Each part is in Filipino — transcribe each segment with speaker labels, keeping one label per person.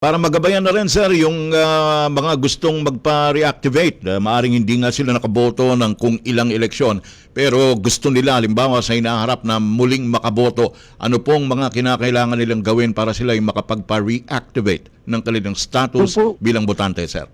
Speaker 1: Para magabayan na rin sir yung ah, mga gustong magpa-reactivate, uh, maaring hindi nga sila nakaboto ng kung ilang eleksyon, pero gusto nila halimbawa sa inaharap na muling makaboto, ano pong mga kinakailangan nilang gawin para sila yung makapagpa-reactivate ng kanilang status
Speaker 2: Opo.
Speaker 1: bilang botante sir?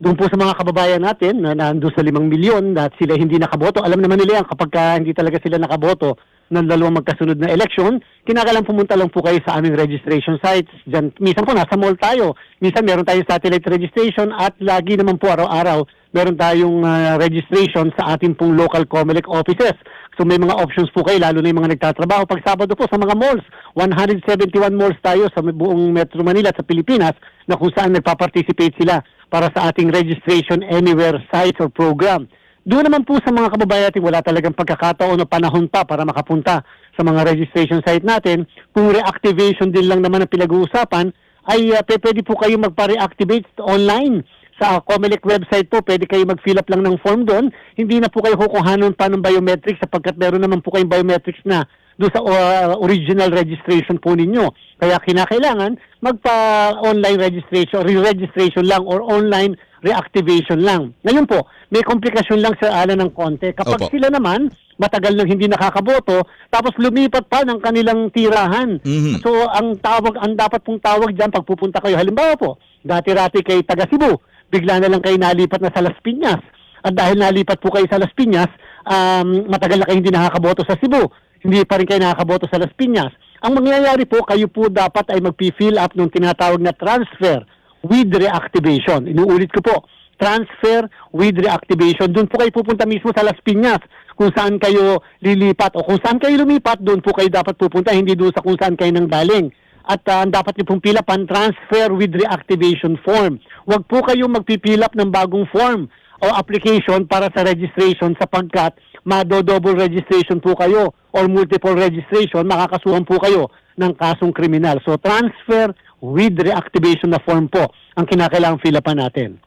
Speaker 2: Doon po sa mga kababayan natin na nandun sa limang milyon at sila hindi nakaboto, alam naman nila yan kapag ka hindi talaga sila nakaboto ng dalawang magkasunod na election, kinakailangan pumunta lang po kayo sa aming registration sites. Diyan, minsan po nasa mall tayo, minsan meron tayong satellite registration at lagi naman po araw-araw meron tayong ah, registration sa ating pong local COMELEC offices. So may mga options po kayo, lalo na yung mga nagtatrabaho. Pag Sabado po sa mga malls, 171 malls tayo sa buong Metro Manila at sa Pilipinas na kung saan nagpa-participate sila para sa ating registration anywhere site or program. Doon naman po sa mga kababayan natin wala talagang pagkakataon o panahon pa para makapunta sa mga registration site natin. Kung reactivation din lang naman ang pinag-uusapan, ay uh, pwede po kayo magpa-reactivate online sa COMELEC website po, pwede kayo mag-fill up lang ng form doon. Hindi na po kayo kukuhanon pa ng biometrics sapagkat meron naman po kayong biometrics na doon sa uh, original registration po ninyo. Kaya kinakailangan magpa-online registration, re-registration lang or online reactivation lang. Ngayon po, may komplikasyon lang sa ala ng konti. Kapag
Speaker 1: Opo.
Speaker 2: sila naman, matagal nang hindi nakakaboto, tapos lumipat pa ng kanilang tirahan.
Speaker 1: Mhm.
Speaker 2: So, ang tawag, ang dapat pong tawag dyan, pag pupunta kayo, halimbawa po, dati-rati kay taga Cebu, bigla na lang kayo nalipat na sa Las Piñas. At dahil nalipat po kayo sa Las Piñas, um, matagal na kayo hindi nakakaboto sa Cebu. Hindi pa rin kayo nakakaboto sa Las Piñas. Ang mangyayari po, kayo po dapat ay mag-fill up ng tinatawag na transfer with reactivation. Inuulit ko po, transfer with reactivation. Doon po kayo pupunta mismo sa Las Piñas kung saan kayo lilipat o kung saan kayo lumipat, doon po kayo dapat pupunta, hindi doon sa kung saan kayo nang galing. At ang dapat niyo pong ang transfer with reactivation form. Huwag po kayo magpipil up ng bagong form o application para sa registration sapagkat mado-double registration po kayo or multiple registration, makakasuhan po kayo ng kasong kriminal. So transfer with reactivation na form po ang kinakailangang fill upan natin.